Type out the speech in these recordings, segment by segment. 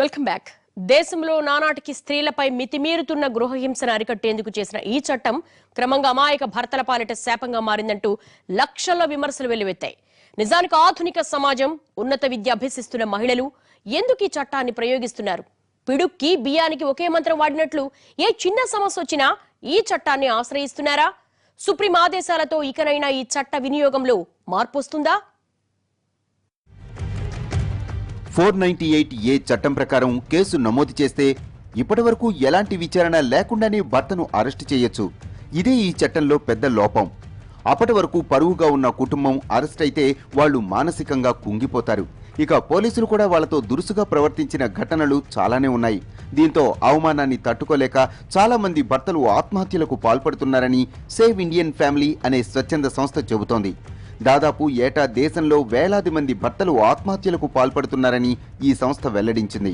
Welcome back. దేశంలో నానాటికి స్త్రీలపై మితిమీరుతున్న గృహహింసను అరికట్టేందుకు చేసిన ఈ చట్టం క్రమంగా అమాయక భర్తల పాలిట శాపంగా మారిందంటూ లక్షల విమర్శలు వెల్లువెత్తాయి. నిజానికి ఆధునిక సమాజం ఉన్నత విద్య అభ్యసిస్తున్న మహిళలు ఎందుకు ఈ చట్టాన్ని ప్రయోగిస్తున్నారు? పిడుక్కి బియ్యానికి ఒకే మంత్రం వాడినట్లు ఏ చిన్న సమస్య వచ్చినా ఈ చట్టాన్ని ఆశ్రయిస్తున్నారా? సుప్రీం ఆదేశాలతో ఇకనైనా ఈ చట్ట వినియోగంలో మార్పు వస్తుందా? ఫోర్ నైన్టీ ఎయిట్ ఏ చట్టం ప్రకారం కేసు నమోదు చేస్తే ఇప్పటివరకు ఎలాంటి విచారణ లేకుండానే భర్తను అరెస్టు చేయొచ్చు. ఇదే ఈ చట్టంలో పెద్ద లోపం. అప్పటి వరకు పరువుగా ఉన్న కుటుంబం అరెస్ట్ అయితే వాళ్ళు మానసికంగా కుంగిపోతారు. ఇక పోలీసులు కూడా వాళ్ళతో దురుసుగా ప్రవర్తించిన ఘటనలు చాలానే ఉన్నాయి. దీంతో అవమానాన్ని తట్టుకోలేక చాలామంది భర్తలు ఆత్మహత్యలకు పాల్పడుతున్నారని సేవ్ ఇండియన్ ఫ్యామిలీ అనే స్వచ్ఛంద సంస్థ చెబుతోంది. దాదాపు ఏటా దేశంలో వేలాది మంది భర్తలు ఆత్మహత్యలకు పాల్పడుతున్నారని ఈ సంస్థ వెల్లడించింది.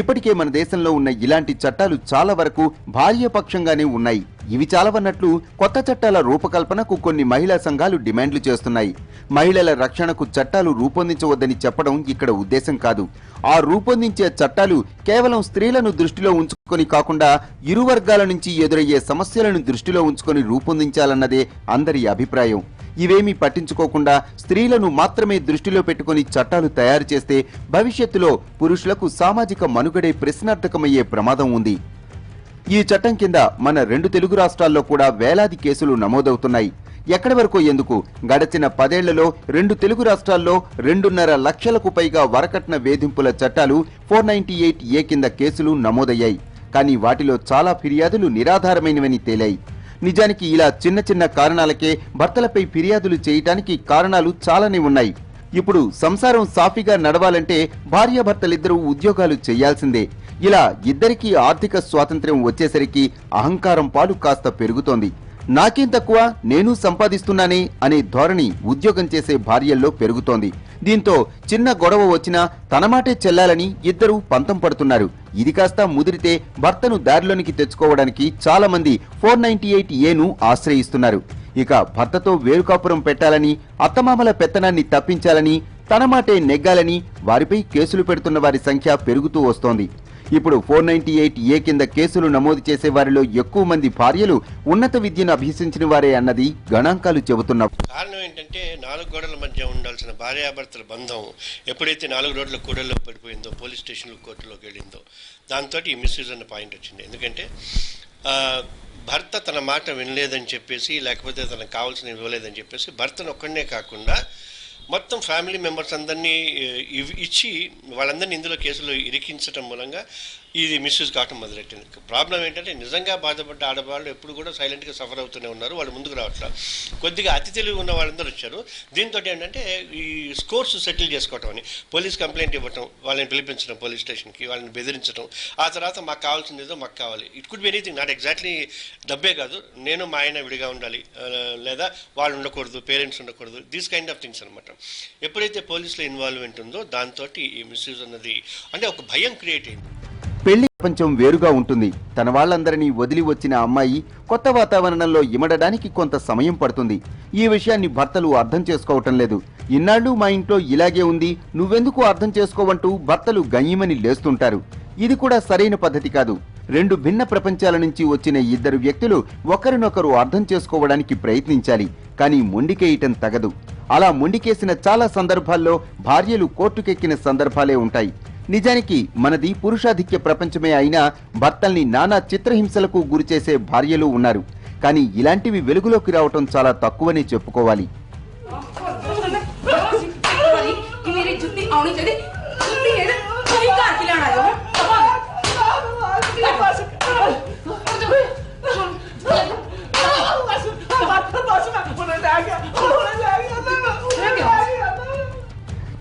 ఇప్పటికే మన దేశంలో ఉన్న ఇలాంటి చట్టాలు చాలా వరకు బాల్యపక్షంగానే ఉన్నాయి. ఇవి చాలవన్నట్లు కొత్త చట్టాల రూపకల్పనకు కొన్ని మహిళా సంఘాలు డిమాండ్లు చేస్తున్నాయి. మహిళల రక్షణకు చట్టాలు రూపొందించవద్దని చెప్పడం ఇక్కడ ఉద్దేశం కాదు. ఆ రూపొందించే చట్టాలు కేవలం స్త్రీలను దృష్టిలో ఉంచుకొని కాకుండా ఇరు వర్గాల నుంచి ఎదురయ్యే సమస్యలను దృష్టిలో ఉంచుకొని రూపొందించాలన్నదే అందరి అభిప్రాయం. ఇవేమీ పట్టించుకోకుండా స్త్రీలను మాత్రమే దృష్టిలో పెట్టుకుని చట్టాలు తయారు చేస్తే భవిష్యత్తులో పురుషులకు సామాజిక మనుగడే ప్రశ్నార్థకమయ్యే ప్రమాదం ఉంది. ఈ చట్టం కింద మన రెండు తెలుగు రాష్ట్రాల్లో కూడా వేలాది కేసులు నమోదవుతున్నాయి. ఎక్కడి వరకు ఎందుకు? గడచిన పదేళ్ళలో రెండు తెలుగు రాష్ట్రాల్లో రెండున్నర లక్షలకు పైగా వరకట్న వేధింపుల చట్టాలు ఫోర్ నైన్టీ ఎయిట్ ఏ కింద కేసులు నమోదయ్యాయి. కానీ వాటిలో చాలా ఫిర్యాదులు నిరాధారమైనవని తేలాయి. నిజానికి ఇలా చిన్న చిన్న కారణాలకే భర్తలపై ఫిర్యాదులు చేయటానికి కారణాలు చాలానే ఉన్నాయి. ఇప్పుడు సంసారం సాఫీగా నడవాలంటే భార్యాభర్తలిద్దరూ ఉద్యోగాలు చేయాల్సిందే. ఇలా ఇద్దరికీ ఆర్థిక స్వాతంత్ర్యం వచ్చేసరికి అహంకారం పాలు కాస్త పెరుగుతోంది. నాకేం తక్కువ? నేను సంపాదిస్తున్నానే అనే ధోరణి ఉద్యోగం చేసే భార్యల్లో పెరుగుతోంది. దీంతో చిన్న గొడవ వచ్చినా తన మాటే చెల్లాలని ఇద్దరూ పంతం పడుతున్నారు. ఇది కాస్త ముదిరితే భర్తను దారిలోనికి తెచ్చుకోవడానికి చాలా మంది ఫోర్ నైన్టీ ఎయిట్ ఏను ఆశ్రయిస్తున్నారు. ఇక భర్తతో వేరుకాపురం పెట్టాలని అత్తమామల పెత్తనాన్ని తప్పించాలని తన మాటే నెగ్గాలని వారిపై కేసులు పెడుతున్న వారి సంఖ్య పెరుగుతూ వస్తోంది. ఇప్పుడు ఫోర్ నైన్టీ ఎయిట్ ఏ కింద కేసులు నమోదు చేసే వారిలో ఎక్కువ మంది భార్యలు ఉన్నత విద్యను అభ్యసించిన వారే అన్నది గణాంకాలు చెబుతున్న కారణం ఏంటంటే నాలుగు గోడల మధ్య ఉండాల్సిన భార్యాభర్తల బంధం ఎప్పుడైతే నాలుగు రోడ్ల కూడల్లో పడిపోయిందో పోలీస్ స్టేషన్లు కోర్టులోకి వెళ్ళిందో దాంతో ఈ మిస్యూజ్ అన్న పాయింట్ వచ్చింది. ఎందుకంటే భర్త తన మాట వినలేదని చెప్పేసి లేకపోతే తనకు కావాల్సిన ఇవ్వలేదని చెప్పేసి భర్తను ఒక్కడనే కాకుండా మొత్తం ఫ్యామిలీ మెంబర్స్ అందరినీ ఇచ్చి వాళ్ళందరినీ ఇందులో కేసులో ఇరికించడం మూలంగా ఇది మిస్యూజ్ కావటం మొదలెట్టింది. ప్రాబ్లం ఏంటంటే నిజంగా బాధపడ్డ ఆడవాళ్ళు ఎప్పుడు కూడా సైలెంట్గా సఫర్ అవుతూనే ఉన్నారు. వాళ్ళు ముందుకు రావట్లేదు కొద్దిగా అతి తెలివి ఉన్న వాళ్ళందరూ వచ్చారు. దీంతో ఏంటంటే ఈ స్కోర్స్ సెటిల్ చేసుకోవటం అని పోలీస్ కంప్లైంట్ ఇవ్వటం వాళ్ళని పిలిపించడం పోలీస్ స్టేషన్కి వాళ్ళని బెదిరించడం ఆ తర్వాత మాకు కావాల్సింది ఏదో మాకు కావాలి. It could be anything not exactly డబ్బే కాదు. నేను మా ఆయన విడిగా ఉండాలి. లేదా వాళ్ళు ఉండకూడదు పేరెంట్స్ ఉండకూడదు. దీస్ కైండ్ ఆఫ్ థింగ్స్ అనమాట ఎప్పుడైతే పోలీసులో ఇన్వాల్వ్మెంట్ ఉందో దాంతో ఈ మిస్యూజ్ అన్నది అంటే ఒక భయం క్రియేట్ అయింది. ప్రపంచం వేరుగా ఉంటుంది. తన వాళ్ళందరినీ వదిలి వచ్చిన అమ్మాయి కొత్త వాతావరణంలో ఇమడడానికి కొంత సమయం పడుతుంది. ఈ విషయాన్ని భర్తలు అర్థం చేసుకోవటం లేదు. ఇన్నాళ్ళు మా ఇంట్లో ఇలాగే ఉంది. నువ్వెందుకు అర్థం చేసుకోవంటూ భర్తలు గయ్యమని లేస్తుంటారు. ఇది కూడా సరైన పద్ధతి కాదు. రెండు భిన్న ప్రపంచాల నుంచి వచ్చిన ఇద్దరు వ్యక్తులు ఒకరినొకరు అర్థం చేసుకోవడానికి ప్రయత్నించాలి. కానీ మొండికేయటం తగదు. అలా మొండికేసిన చాలా సందర్భాల్లో భార్యలు కోర్టుకెక్కిన సందర్భాలే ఉంటాయి. నిజానికి మనది పురుషాధిక్య ప్రపంచమే అయినా భర్తల్ని నానా చిత్రహింసలకు గురిచేసే భార్యలు ఉన్నారు. కానీ ఇలాంటివి వెలుగులోకి రావటం చాలా తక్కువనే చెప్పుకోవాలి. कि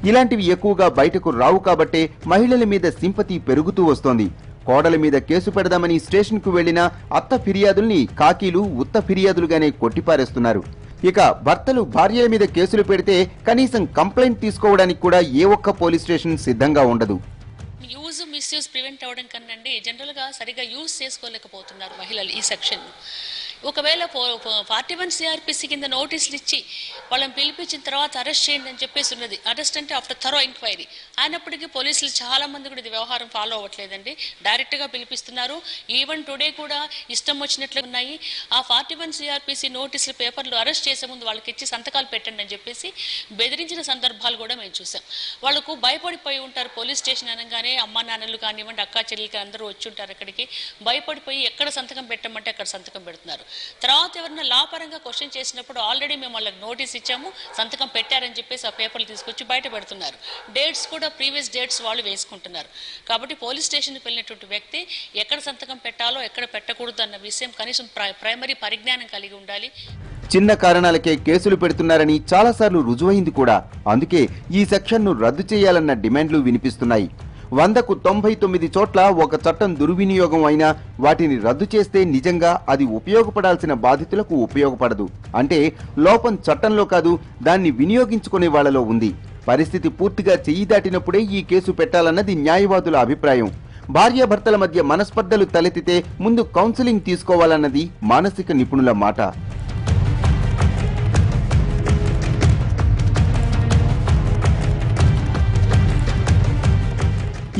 ఇలాంటివి ఎక్కువగా బయటకు రావు కాబట్టే మహిళల మీద సింపతి పెరుగుతూ వస్తోంది. కోడల మీద కేసు పెడదామని స్టేషన్కు వెళ్ళిన అత్త ఫిర్యాదుల్ని కాకీలు ఉత్త ఫిర్యాదులుగానే కొట్టిపారేస్తున్నారు. ఇక భర్తలు భార్యల మీద కేసులు పెడితే కనీసం కంప్లైంట్ తీసుకోవడానికి కూడా ఏ ఒక్క పోలీస్ స్టేషన్ సిద్ధంగా ఉండదు. యూజ్ మిస్యూజ్ ప్రివెంట్ అవ్వడం కన్నా అండి జనరల్గా సరిగా యూజ్ చేసుకోలేకపోతున్నారు మహిళలు ఈ సెక్షన్ ఒకవేళ ఫార్టీ వన్ సిఆర్పిసి కింద నోటీసులు ఇచ్చి వాళ్ళని పిలిపించిన తర్వాత అరెస్ట్ చేయండి అని చెప్పేసి ఉన్నది. అరెస్ట్ అంటే ఆఫ్టర్ థరో ఎంక్వైరీ అయినప్పటికీ పోలీసులు చాలా మంది కూడా ఇది వ్యవహారం ఫాలో అవ్వట్లేదండి. డైరెక్ట్గా పిలిపిస్తున్నారు. ఈవెన్ టుడే కూడా ఇష్టం వచ్చినట్లు ఉన్నాయి. ఆ ఫార్టీ వన్ సిఆర్పిసి నోటీసులు పేపర్లు అరెస్ట్ చేసే ముందు వాళ్ళకి ఇచ్చి సంతకాలు పెట్టండి అని చెప్పేసి బెదిరించిన సందర్భాలు కూడా మేము చూసాం. వాళ్ళకు భయపడిపోయి ఉంటారు పోలీస్ స్టేషన్ అనగానే అమ్మా నాన్నలు కానివ్వండి అక్కా చెల్లెలకి అందరూ వచ్చి ఉంటారు అక్కడికి. భయపడిపోయి ఎక్కడ సంతకం పెట్టమంటే అక్కడ సంతకం పెడుతున్నారు. తర్వాత ఎవరైనా లా పరంగా క్వశ్చన్ చేసినప్పుడు ఆల్రెడీ మేము వాళ్ళకి నోటీస్ ఇచ్చాము సంతకం పెట్టారని చెప్పేసి ఆ పేపర్లు తీసుకొచ్చి బయట పెడుతున్నారు. డేట్స్ కూడా ప్రీవియస్ డేట్స్ వాళ్ళు వేసుకుంటున్నారు. కాబట్టి పోలీస్ స్టేషన్కి వెళ్ళినటువంటి వ్యక్తి ఎక్కడ సంతకం పెట్టాలో ఎక్కడ పెట్టకూడదు అన్న విషయం కనీసం ప్రైమరీ పరిజ్ఞానం కలిగి ఉండాలి. చిన్న కారణాలకే కేసులు పెడుతున్నారని చాలాసార్లు రుజువైంది కూడా. అందుకే ఈ సెక్షన్ను రద్దు చేయాలన్న డిమాండ్లు వినిపిస్తున్నాయి. వందకు తొంభై తొమ్మిది చోట్ల ఒక చట్టం దుర్వినియోగం అయినా వాటిని రద్దు చేస్తే నిజంగా అది ఉపయోగపడాల్సిన బాధితులకు ఉపయోగపడదు. అంటే లోపం చట్టంలో కాదు దాన్ని వినియోగించుకునే వాళ్ళలో ఉంది. పరిస్థితి పూర్తిగా చెయ్యి దాటినప్పుడే ఈ కేసు పెట్టాలన్నది న్యాయవాదుల అభిప్రాయం. భార్యాభర్తల మధ్య మనస్పర్ధలు తలెత్తితే ముందు కౌన్సిలింగ్ తీసుకోవాలన్నది మానసిక నిపుణుల మాట.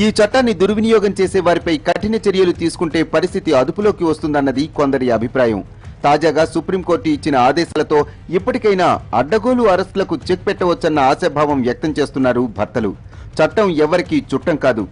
ఈ చట్టాన్ని దుర్వినియోగం చేసే వారిపై కఠిన చర్యలు తీసుకుంటే పరిస్థితి అదుపులోకి వస్తుందన్నది కొందరి అభిప్రాయం. తాజాగా సుప్రీంకోర్టు ఇచ్చిన ఆదేశాలతో ఇప్పటికైనా అడ్డగోలు అరెస్టులకు చెక్ పెట్టవచ్చన్న ఆశాభావం వ్యక్తం చేస్తున్నారు భర్తలు. చట్టం ఎవరికీ చుట్టం కాదు.